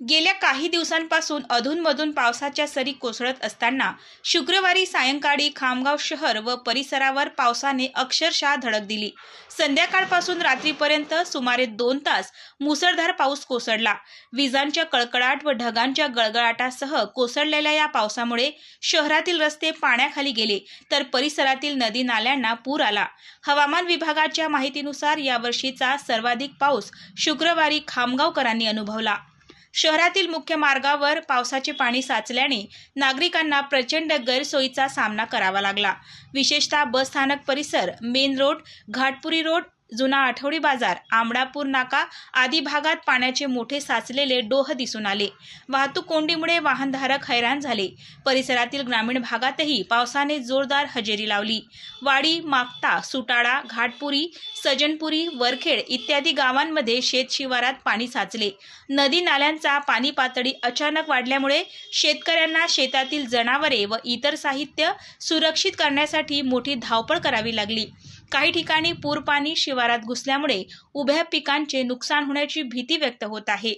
गेल्या काही दिवसांपासून अधूनमधून पावसाच्या सरी कोसळत असताना शुक्रवारी सायंकाळी खामगाव शहर व परिसरावर पावसाने अक्षरशः धडक दिली. संध्याकाळपासून रात्रीपर्यंत सुमारे दोन तास मुसळधार पाऊस कोसळला. विजांच्या कळकळाट व ढगांच्या गळगळाटासह कोसळलेल्या या पावसामुळे शहरातील रस्ते पाण्याखाली गेले तर परिसरातील नदी नाल्यांना पूर आला. हवामान विभागाच्या माहितीनुसार यावर्षीचा सर्वाधिक पाऊस शुक्रवारी खामगावकरांनी अनुभवला. शहरातील मुख्य मार्गावर पावसाचे पाणी साचल्याने नागरिकांना प्रचंड गैरसोयीचा सामना करावा लागला. विशेषतः बस स्थानक परिसर मेन रोड घाटपुरी रोड जुना आठवडी बाजार आंबडापूर नाका आदी भागात पाण्याचे मोठे साचलेले डोह दिसून आले. वाहतूक कोंडीमुळे वाहनधारक हैराण झाले. परिसरातील ग्रामीण भागातही पावसाने जोरदार हजेरी लावली. वाडी मागता सुटाळा घाटपुरी सजनपुरी वरखेड इत्यादी गावांमध्ये शेतशिवारात पाणी साचले. नदी नाल्यांचा पाणी पातळी अचानक वाढल्यामुळे शेतकऱ्यांना शेतातील जनावरे व इतर साहित्य सुरक्षित करण्यासाठी मोठी धावपळ करावी लागली. काही ठिकाणी पूरपाणी शिवारात घुसल्यामुळे उभ्या पिकांचे नुकसान होण्याची भीती व्यक्त होत आहे.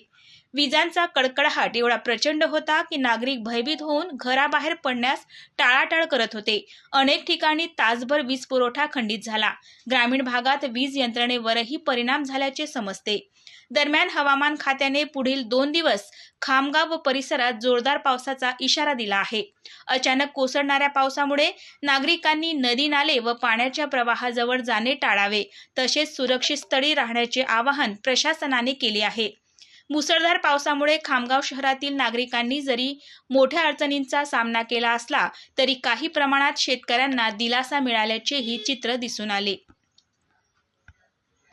विजांचा कडकडाट एवढा प्रचंड होता की नागरिक भयभीत होऊन घराबाहेर पडण्यास टाळाटाळ करत होते. अनेक ठिकाणी तासभर वीज पुरवठा खंडित झाला. ग्रामीण भागात वीज यंत्रणेवरही परिणाम झाल्याचे समजते. दरम्यान हवामान खात्याने पुढील दोन दिवस खामगाव व परिसरात जोरदार पावसाचा इशारा दिला आहे. अचानक कोसळणाऱ्या पावसामुळे नागरिकांनी नदी नाले व पाण्याच्या प्रवाहाजवळ जाणे टाळावे. तसेच सुरक्षित स्थळी राहण्याचे आवाहन प्रशासनाने केले आहे. मुसळधार पावसामुळे खामगाव शहरातील नागरिकांनी जरी मोठ्या अडचणींचा सामना केला असला तरी काही प्रमाणात शेतकऱ्यांना दिलासा मिळाल्याचेही चित्र दिसून आले.